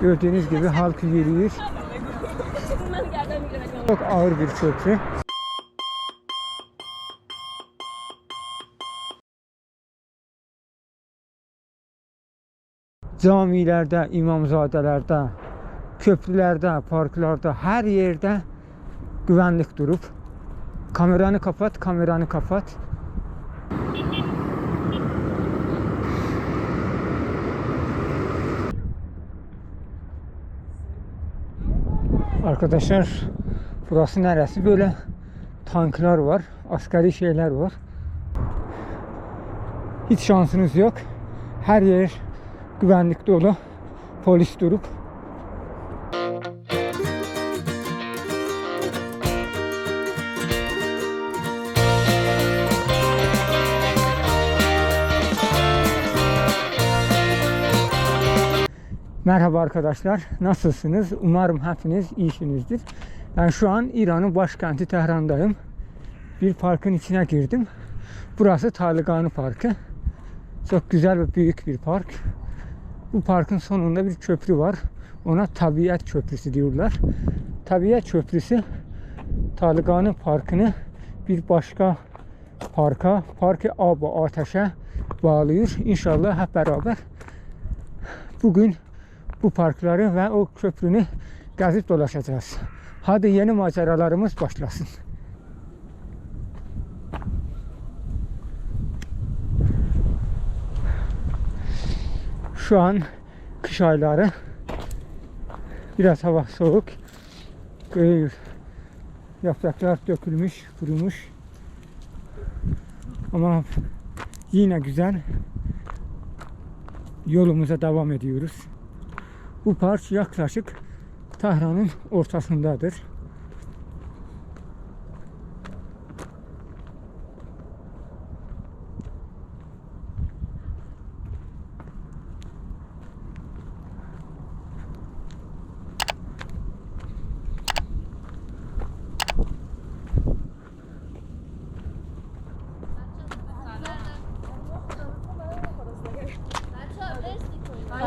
Gördüğünüz gibi halk yürüyor. Çok ağır bir köprü. Camilərdə, imamzadələrdə, köprülərdə, parklarda, hər yerdə güvənlik durub. Kameranı kapat, kameranı kapat. Arkadaşlar burası neresi? Böyle tanklar var, asgari şeyler var. Hiç şansınız yok. Her yer güvenlik dolu. Polis durup. Merhaba arkadaşlar. Nasılsınız? Umarım hepiniz iyisinizdir. Ben şu an İran'ın başkenti Tehran'dayım. Bir parkın içine girdim. Burası Taligani Parkı. Çok güzel ve büyük bir park. Bu parkın sonunda bir köprü var. Ona Tabiat Köprüsü diyorlar. Tabiat Köprüsü Taligani Parkı'nı bir başka parka, Parkı Aba Ateş'e bağlıyor. İnşallah hep beraber bugün bu parkları ve o köprünü gezip dolaşacağız. Hadi yeni maceralarımız başlasın. Şu an kış ayları. Biraz hava soğuk. Yapraklar dökülmüş, kurumuş. Ama yine güzel. Yolumuza devam ediyoruz. Bu park yaklaşık Tahran'ın ortasındadır.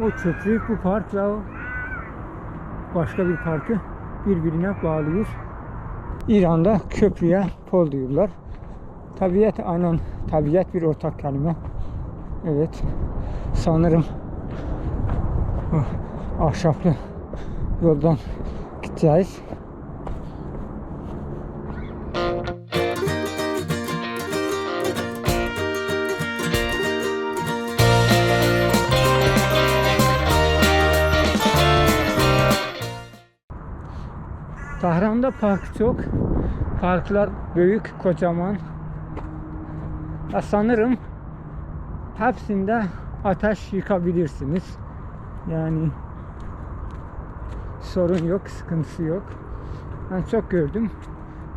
O köprü bu park ve o başka bir parkı birbirine bağlıyor. İran'da köprüye pol diyorlar. Tabiat aynen tabiat bir ortak kelime. Evet. Sanırım ahşaplı yoldan gideceğiz. Tahran'da park çok. Parklar büyük, kocaman. Ya sanırım hepsinde ateş yıkabilirsiniz. Yani sorun yok, sıkıntısı yok. Ben çok gördüm.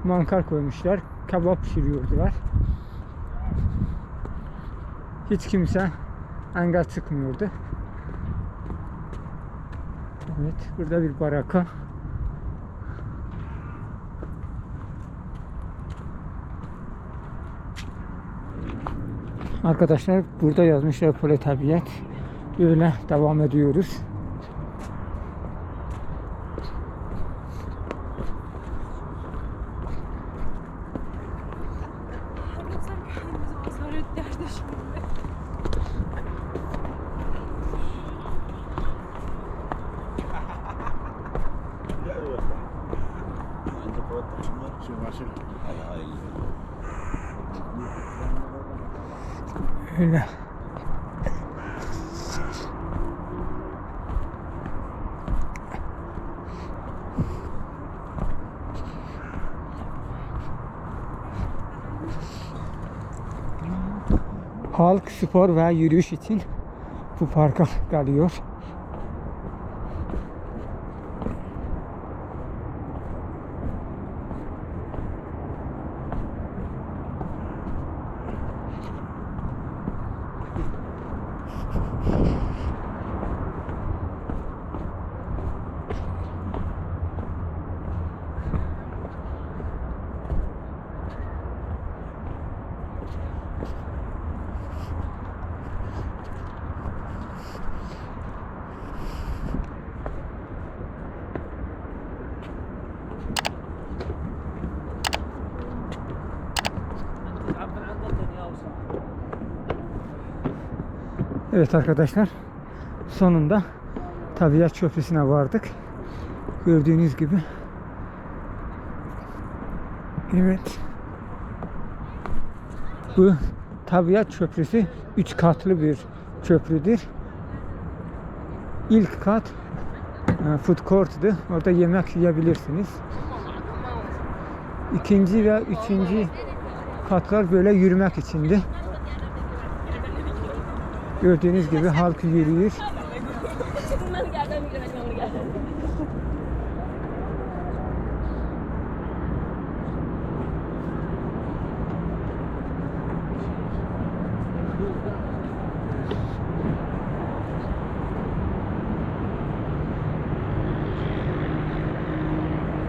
Mantar koymuşlar, kebap pişiriyordular. Hiç kimse engel çıkmıyordu. Evet, burada bir baraka. Arkadaşlar burada yazmışlar Pole Tabiat. Öyle devam ediyoruz. Öyle. Halk spor ve yürüyüş için bu parka geliyor. Evet arkadaşlar sonunda tabiat köprüsüne vardık. Gördüğünüz gibi. Evet. Bu tabiat köprüsü 3 katlı bir köprüdür. İlk kat e, food court'tu. Orada yemek yiyebilirsiniz. İkinci ve üçüncü katlar böyle yürümek içindi. Gördüğünüz gibi halk yürüyor.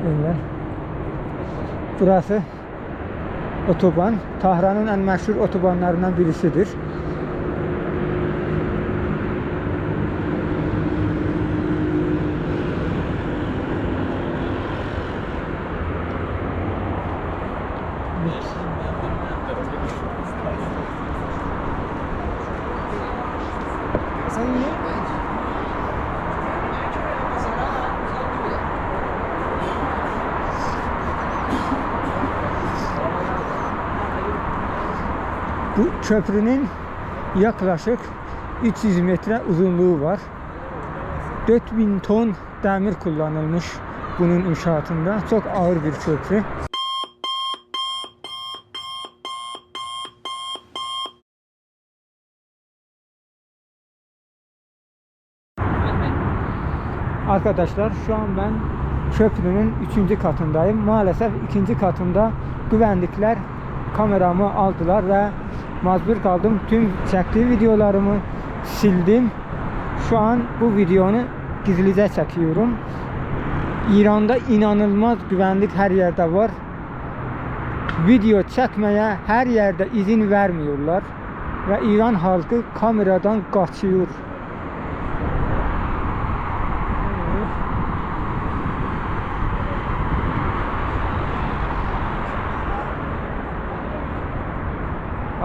Böyle. Burası otoban. Tahran'ın en meşhur otobanlarından birisidir. Bu köprünün yaklaşık 300 metre uzunluğu var. 4000 ton demir kullanılmış bunun inşaatında. Çok ağır bir köprü. Arkadaşlar şu an ben köprünün 3. katındayım. Maalesef ikinci katında güvenlikler kameramı aldılar ve mecbur kaldım. Tüm çektiği videolarımı sildim. Şu an bu videonu gizlice çekiyorum. İran'da inanılmaz güvenlik her yerde var. Video çekmeye her yerde izin vermiyorlar. Ve İran halkı kameradan kaçıyor.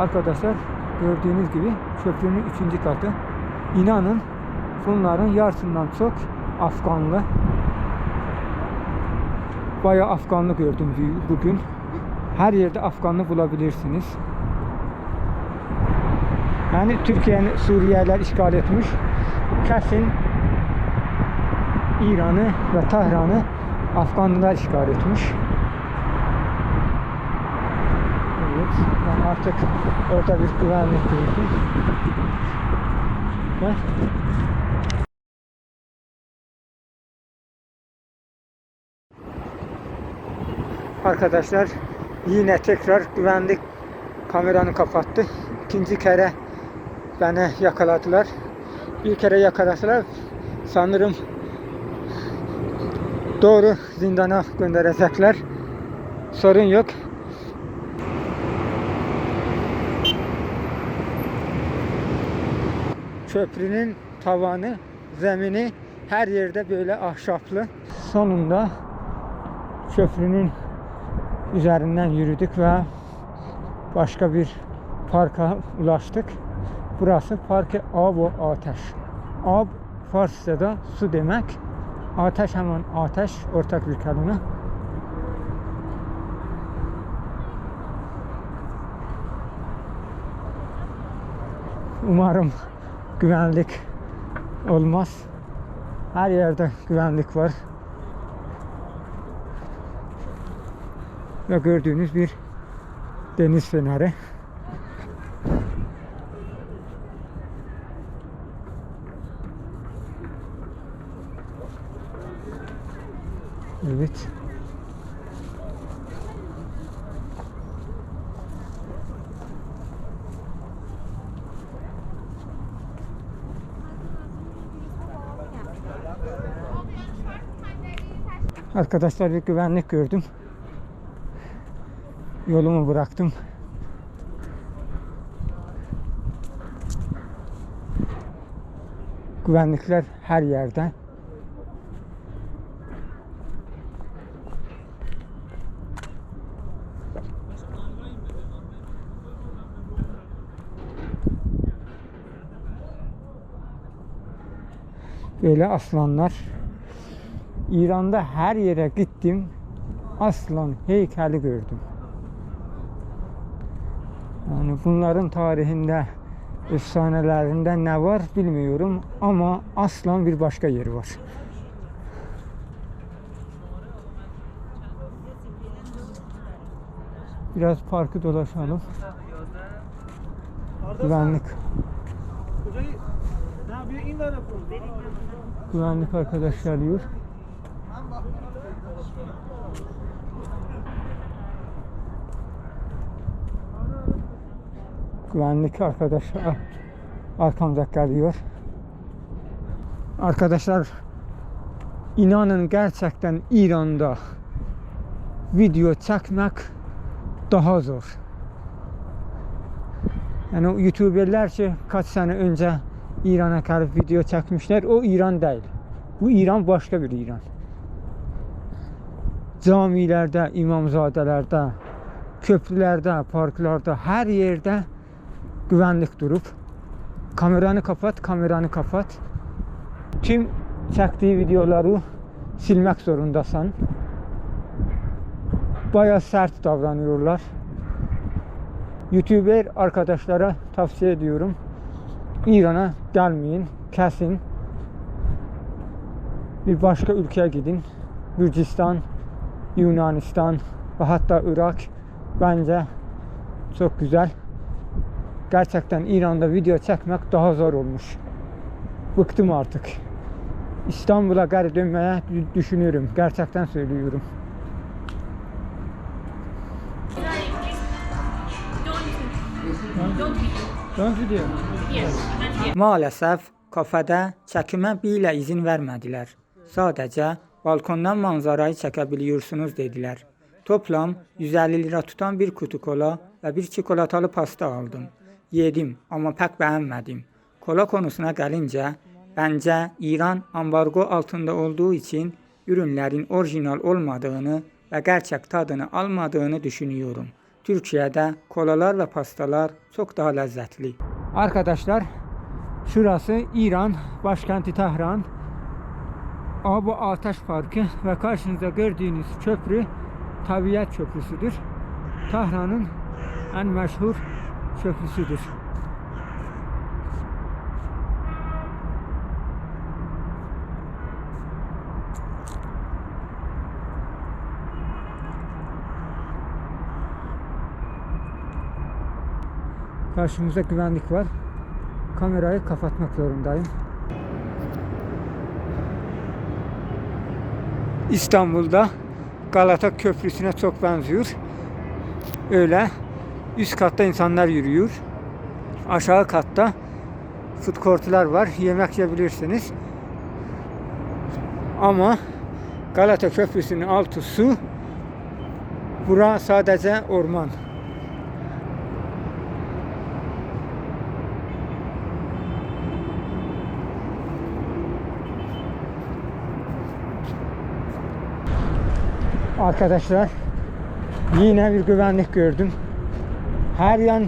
Arkadaşlar gördüğünüz gibi köprünün üçüncü katı. İnanın bunların yarısından çok Afganlı. Bayağı Afganlı gördüm bu- bugün. Her yerde Afganlı bulabilirsiniz. Yani Türkiye'nin Suriyeliler işgal etmiş. Kesin İran'ı ve Tahran'ı Afganlılar işgal etmiş. Evet, ben artık orada bir güvenlik gördüm. Ve Arkadaşlar yine tekrar güvenlik kameranı kapattı. İkinci kere beni yakaladılar. Bir kere yakaladılar. Sanırım doğru zindana gönderecekler. Sorun yok. Köprünün tavanı, zemini her yerde böyle ahşaplı. Sonunda köprünün üzerinden yürüdük ve başka bir parka ulaştık. Burası Park-ı Ab ve Ateş. Ab Farsça'da su demek. Ateş hemen ateş ortak bir kelime. Umarım güvenlik olmaz. Her yerde güvenlik var. Ve gördüğünüz bir deniz feneri. Evet. Arkadaşlar bir güvenlik gördüm. Yolumu bıraktım. Güvenlikler her yerde. Böyle aslanlar. İran'da her yere gittim. Aslan heykeli gördüm. Yani bunların tarihinde efsanelerinde ne var bilmiyorum ama aslan bir başka yeri var. Biraz parkı dolaşalım. Güvenlik. Güvenlik arkadaş geliyor. Güvenlik arkadaş arkamda geliyor. Arkadaşlar inanın gerçekten İran'da video çekmek daha zor. Yani o ki kaç sene önce İran'a gelip video çekmişler o İran değil. Bu İran başka bir İran. Camilerde, imamzadelerde, köprülerde, parklarda, her yerde güvenlik durup kameranı kapat, kameranı kapat. Tüm çektiği videoları silmek zorundasın. Bayağı sert davranıyorlar. YouTuber arkadaşlara tavsiye ediyorum. İran'a gelmeyin, kesin. Bir başka ülkeye gidin. Gürcistan, Yunanistan ve hatta Irak bence çok güzel. Gerçekten İran'da video çekmek daha zor olmuş. Bıktım artık. İstanbul'a geri dönmeye dü- düşünüyorum. Gerçekten söylüyorum. Don't video. Maalesef kafede çəkimə bilə izin vermədilər. Sadəcə balkondan manzarayı çəkə biliyorsunuz dedilər. Toplam 150 lira tutan bir kutu kola və bir çikolatalı pasta aldım. Yedim amma pək bəyənmədim. Kola konusuna gəlincə, bəncə İran ambargo altında olduğu için ürünlərin orijinal olmadığını və gerçək tadını almadığını düşünüyorum. Türkiye'de kolalar ve pastalar çok daha lezzetli. Arkadaşlar şurası İran başkenti Tahran. Abu Ataş Parkı ve karşınızda gördüğünüz köprü Tabiat Köprüsüdür. Tahran'ın en meşhur köprüsüdür. Karşımızda güvenlik var. Kamerayı kapatmak zorundayım. İstanbul'da Galata Köprüsü'ne çok benziyor. Öyle üst katta insanlar yürüyor. Aşağı katta food court'lar var. Yemek yiyebilirsiniz. Ama Galata Köprüsü'nün altı su. Bura sadece orman. Arkadaşlar yine bir güvenlik gördüm. Her yan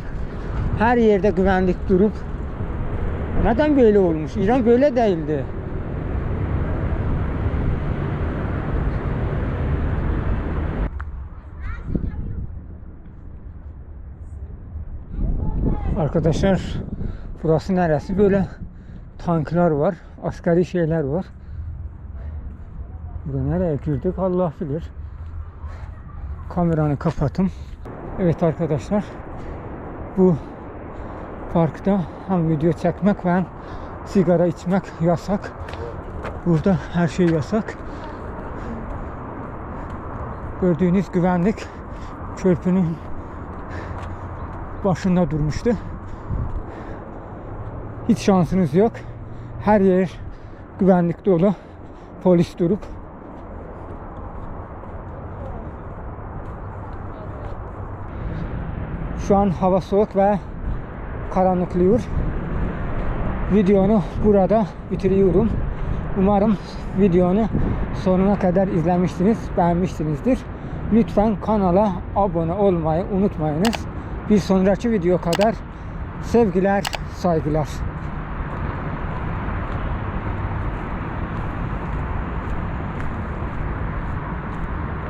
her yerde güvenlik durup neden böyle olmuş? İran böyle değildi. Arkadaşlar burası neresi? Böyle tanklar var, askeri şeyler var. Burada nereye girdik Allah bilir. Kameranı kapatım. Evet arkadaşlar. Bu parkta hem video çekmek ve sigara içmek yasak. Burada her şey yasak. Gördüğünüz güvenlik köprünün başında durmuştu. Hiç şansınız yok. Her yer güvenlik dolu. Polis durup Şu an hava soğuk ve karanlıklıyor. Videonu burada bitiriyorum. Umarım videonu sonuna kadar izlemişsiniz, beğenmişsinizdir. Lütfen kanala abone olmayı unutmayınız. Bir sonraki video kadar sevgiler, saygılar.